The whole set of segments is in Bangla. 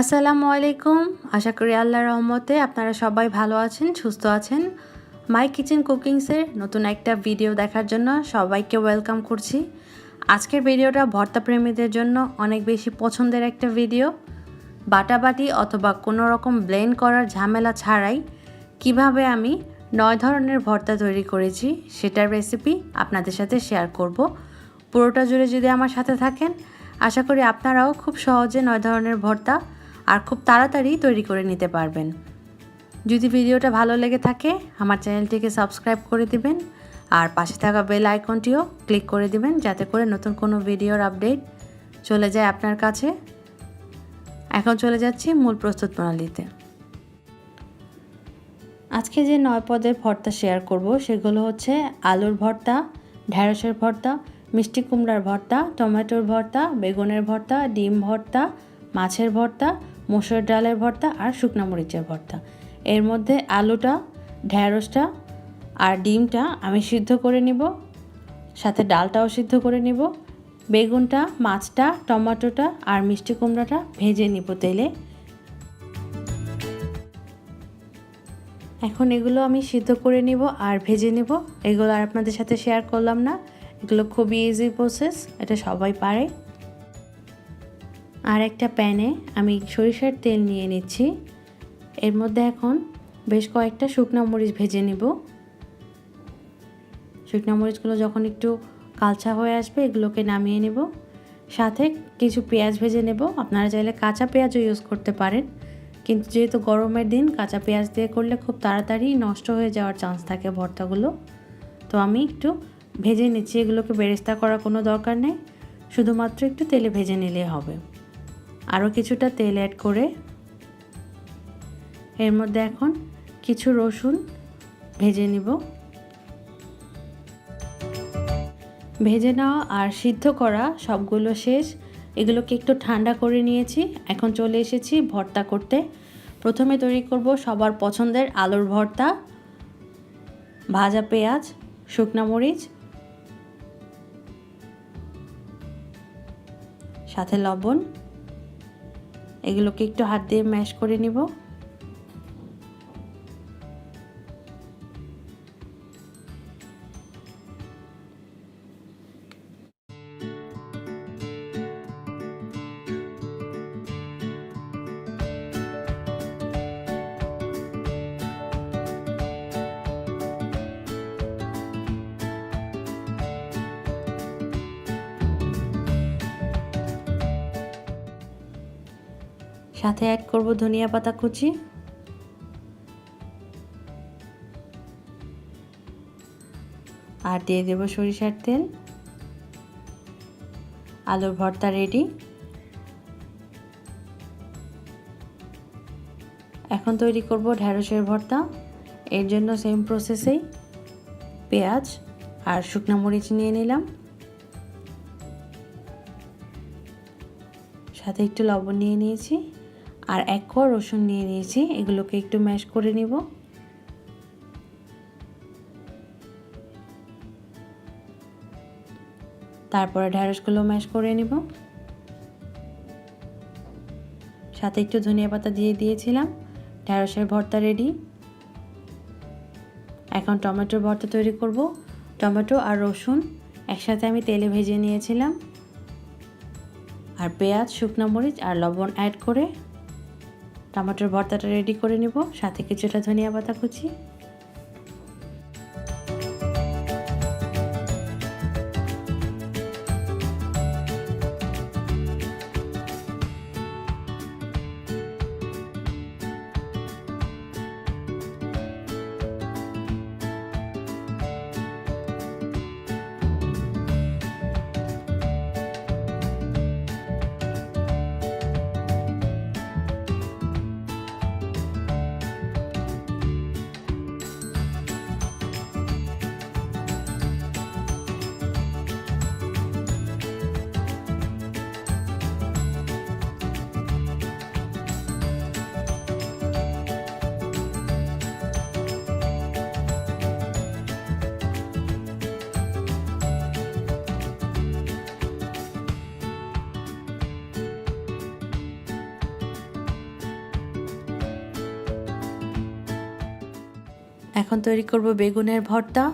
আসসালামু আলাইকুম। আশা করি আল্লাহর রহমতে আপনারা সবাই ভালো আছেন, সুস্থ আছেন। মাই কিচেন কুকিংসের নতুন একটা ভিডিও দেখার জন্য সবাইকে ওয়েলকাম করছি। আজকের ভিডিওটা ভর্তা প্রেমীদের জন্য অনেক বেশি পছন্দের একটা ভিডিও বাটাবাটি অথবা কোনো রকম ব্লেন্ড করার ঝামেলা ছাড়াই কীভাবে আমি নয় ধরনের ভর্তা তৈরি করেছি সেটার রেসিপি আপনাদের সাথে শেয়ার করব। পুরোটা জুড়ে যদি আমার সাথে থাকেন, আশা করি আপনারাও খুব সহজে নয় ধরনের ভর্তা আর খুব তাড়াতাড়ি তৈরি করে নিতে পারবেন। যদি ভিডিওটা ভালো লেগে থাকে, আমার চ্যানেলটিকে সাবস্ক্রাইব করে দিবেন আর পাশে থাকা বেল আইকনটিও ক্লিক করে দিবেন যাতে করে নতুন কোনো ভিডিওর আপডেট চলে যায় আপনার কাছে। এখন চলে যাচ্ছি মূল প্রস্তুত প্রণালীতে। আজকে যে নয় পদের ভর্তা শেয়ার করব, সেগুলো হচ্ছে আলুর ভর্তা ঢ্যাঁড়সের ভর্তা, মিষ্টি কুমড়ার ভর্তা, টমেটোর ভর্তা, বেগুনের ভর্তা, ডিম ভর্তা, মাছের ভর্তা মসুর ডালের ভর্তা আর শুকনো মরিচের ভর্তা। এর মধ্যে আলুটা ঢ্যাঁড়সটা আর ডিমটা আমি সিদ্ধ করে নিব। সাথে ডালটাও সিদ্ধ করে নিব। বেগুনটা, মাছটা, টমেটোটা আর মিষ্টি কুমড়াটা ভেজে নিব তেলে। এখন এগুলো আমি সিদ্ধ করে নিব আর ভেজে নিব। এগুলো আর আপনাদের সাথে শেয়ার করলাম না। এগুলো খুবই ইজি প্রসেস এটা সবাই পারে। আর একটা প্যানে আমি সরিষার তেল নিয়ে নিচ্ছি। এর মধ্যে এখন বেশ কয়েকটা শুকনো মরিচ ভেজে নেব। শুকনো মরিচগুলো যখন একটু কালচা হয়ে আসবে, এগুলোকে নামিয়ে নেব। সাথে কিছু পেঁয়াজ ভেজে নেব। আপনারা চাইলে কাঁচা পেঁয়াজও ইউজ করতে পারেন। কিন্তু যেহেতু গরমের দিন, কাঁচা পেঁয়াজ দিয়ে করলে খুব তাড়াতাড়ি নষ্ট হয়ে যাওয়ার চান্স থাকে ভর্তাগুলো। তো আমি একটু ভেজে নিচ্ছি। এগুলোকে বেরেস্তা করার কোনো দরকার নেই। শুধুমাত্র একটু তেলে ভেজে নিলে হবে। আরও কিছুটা তেল অ্যাড করে এর মধ্যে এখন কিছু রসুন ভেজে নিব। ভেজে নেওয়া আর সিদ্ধ করা সবগুলো শেষ। এগুলোকে একটু ঠান্ডা করে নিয়েছি। এখন চলে এসেছি ভর্তা করতে। প্রথমে তৈরি করব সবার পছন্দের আলুর ভর্তা, ভাজা পেঁয়াজ, শুকনা মরিচ, সাথে লবণ। এগুলোকে একটু হাত দিয়ে ম্যাশ করে নিব। সাথে অ্যাড করব ধনিয়া পাতা কুচি। আর দিয়ে দেব সরিষার তেল। আলুর ভর্তা রেডি এখন তৈরি করব ঢ্যাঁড়সের ভর্তা। এর জন্য সেম প্রসেসেই পেঁয়াজ আর শুকনো মরিচ নিয়ে নিলাম। সাথে একটু লবণ নিয়ে নিয়েছি। আর এক কোয়া রসুন নিয়ে নিয়েছি, এগুলোকে একটু ম্যাশ করে নিব। তারপরে ঢ্যাঁড়সগুলো ম্যাশ করে নিব। সাথে একটু ধনিয়া পাতা দিয়ে দিয়েছিলাম ঢ্যাঁড়সের ভর্তা রেডি এখন টমেটোর ভর্তা তৈরি করব। টমেটো আর রসুন একসাথে আমি তেলে ভেজে নিয়েছিলাম। আর পেঁয়াজ, শুকনো মরিচ আর লবণ অ্যাড করে টমেটোর ভর্তাটা রেডি করে নেব সাথে কিছুটা ধনিয়া পাতা কুচি। এখন তৈরি করব বেগুনের ভর্তা।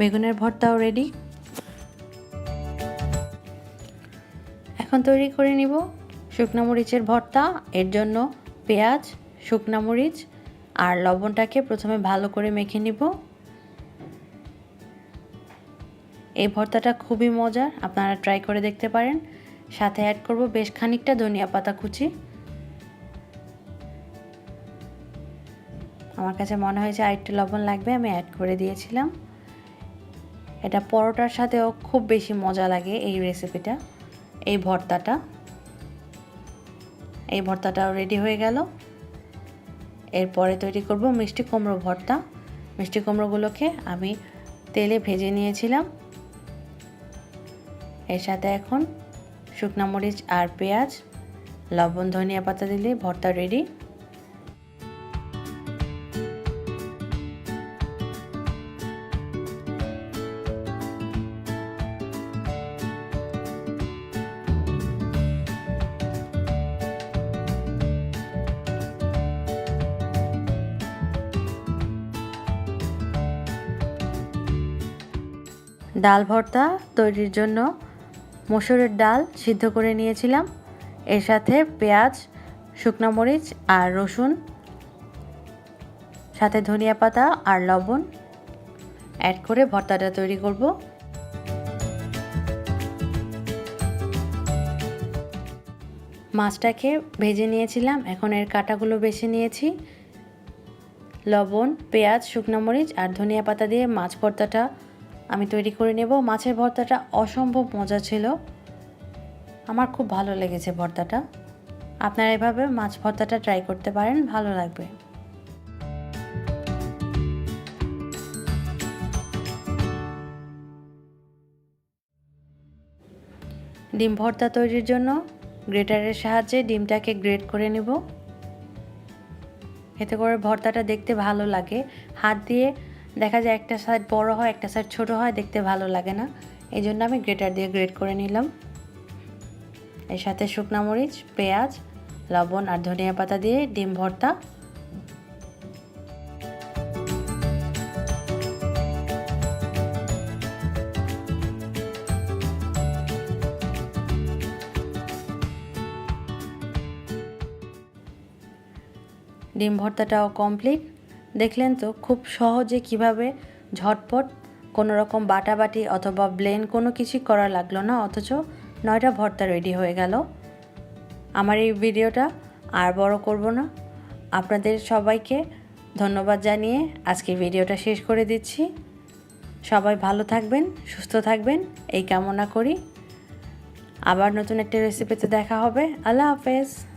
বেগুনের ভর্তাও রেডি এখন তৈরি করে নিব শুকনো মরিচের ভর্তা, এর জন্য পেঁয়াজ, শুকনো মরিচ আর লবণটাকে প্রথমে ভালো করে মেখে নিব। এই ভর্তাটা খুবই মজার, আপনারা ট্রাই করে দেখতে পারেন। সাথে অ্যাড করব বেশ খানিকটা ধনিয়া পাতা কুচি। আমার কাছে মনে হয়েছে আরেকটু লবণ লাগবে, আমি অ্যাড করে দিয়েছিলাম। এটা পরোটার সাথেও খুব বেশি মজা লাগে এই রেসিপিটা এই ভর্তাটা। এই ভর্তাটাও রেডি হয়ে গেল। এরপরে তৈরি করব মিষ্টি কুমড়ো ভর্তা। মিষ্টি কুমড়োগুলোকে আমি তেলে ভেজে নিয়েছিলাম। এর সাথে এখন শুকনা মরিচ আর পেঁয়াজ, লবণ, ধনিয়া পাতা দিলে ভর্তা রেডি ডাল ভর্তা তৈরির জন্য মসুরের ডাল সিদ্ধ করে নিয়েছিলাম। এর সাথে পেঁয়াজ, শুকনো মরিচ আর রসুন, সাথে ধনিয়া পাতা আর লবণ অ্যাড করে ভর্তাটা তৈরি করব। মাছটাকে ভেজে নিয়েছিলাম। এখন এর কাটাগুলো বেছে নিয়েছি। লবণ, পেঁয়াজ, শুকনো মরিচ আর ধনিয়া পাতা দিয়ে মাছ ভর্তাটা আমি তৈরি করে নেব। মাছের ভর্তাটা অসম্ভব মজা ছিল। আমার খুব ভালো লেগেছে ভর্তাটা। আপনারা এভাবে মাছ ভর্তাটা ট্রাই করতে পারেন, ভালো লাগবে। ডিম ভর্তা তৈরির জন্য গ্রেটারের সাহায্যে ডিমটাকে গ্রেট করে নেব। এতে করে ভর্তাটা দেখতে ভালো লাগে। হাত দিয়ে দেখা যায় একটা সাইড বড় হয়, একটা সাইড ছোট হয়, দেখতে ভালো লাগে না। এই জন্য আমি গ্রেটার দিয়ে গ্রেট করে নিলাম। এর সাথে শুকনা মরিচ, পেঁয়াজ, লবণ আর ধনিয়া পাতা দিয়ে ডিম ভর্তা। ডিম ভর্তাটাও কমপ্লিট দেখলেন তো খুব সহজে কীভাবে ঝটপট কোনো রকম বাটাবাটি অথবা ব্লেন কোনো কিছুই করা লাগল না, অথচ নয়টা ভর্তা রেডি হয়ে গেল। আমার এই ভিডিওটা আর বড় করব না। আপনাদের সবাইকে ধন্যবাদ জানিয়ে আজকে ভিডিওটা শেষ করে দিচ্ছি। সবাই ভালো থাকবেন, সুস্থ থাকবেন, এই কামনা করি। আবার নতুন একটা রেসিপিতে দেখা হবে। আল্লাহ হাফেজ।